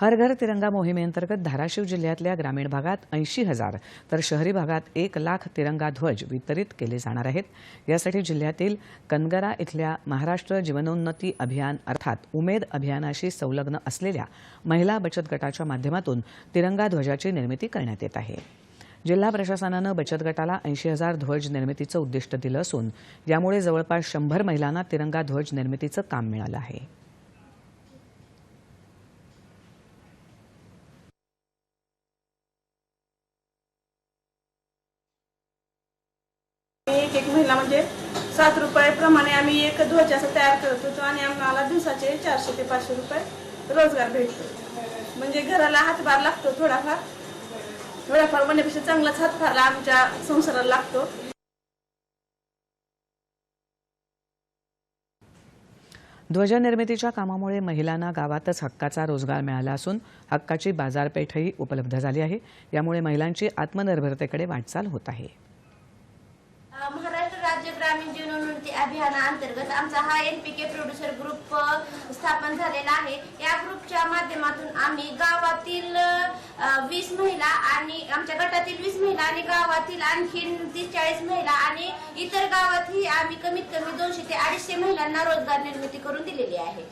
हर घर तिरंगा मोहिमेअंतर्गत धाराशिव जिल्ह्यातल्या ग्रामीण भागात ऐंशी हजार तर शहरी भागात एक लाख तिरंगा ध्वज वितरित केले जाणार आहेत. यासाठी जिल्ह्यातील कनगरा इथल्या महाराष्ट्र जीवनोन्नती अभियान अर्थात उमेद अभियानाशी संलग्न असलेल्या महिला बचत गटाच्या माध्यमातून तिरंगा ध्वजाची निर्मिती करण्यात येत आहे. जिल्हा प्रशासनानं बचत गटाला ऐंशी हजार ध्वज निर्मितीचं उद्दिष्ट दिलं असून यामुळे जवळपास शंभर महिलांना तिरंगा ध्वज निर्मितीचं काम मिळालं आहे. एक एक महिला म्हणजे सात रुपयाप्रमाणे आम्ही एक ध्वज असं तयार करत होतो आणि आम्हाला दिवसाचे चारशे ते पाचशे रुपये रोजगार भेटतो. म्हणजे घराला हातभार लागतो थोडाफार. थोडाफार म्हणण्यापेक्षा चांगलाच हातभारला आमच्या संसाराला लागतो. ध्वजनिर्मितीच्या कामामुळे महिलांना गावातच हक्काचा रोजगार मिळाला असून हक्काची बाजारपेठही उपलब्ध झाली आहे. यामुळे महिलांची आत्मनिर्भरतेकडे वाटचाल होत आहे. ग्रामीण जीवनोन्नती अभियानाअंतर्गत आमचा हा N P K producer group स्थापन झालेला आहे. या ग्रुपच्या माध्यमातून आम्ही गावातील वीस महिला आणि आमच्या गटातील वीस महिला आणि गावातील आणखीन तीस चाळीस महिला आणि इतर गावातही आम्ही कमीत कमी दोनशे ते अडीचशे महिलांना रोजगार निर्मिती करून दिलेली आहे.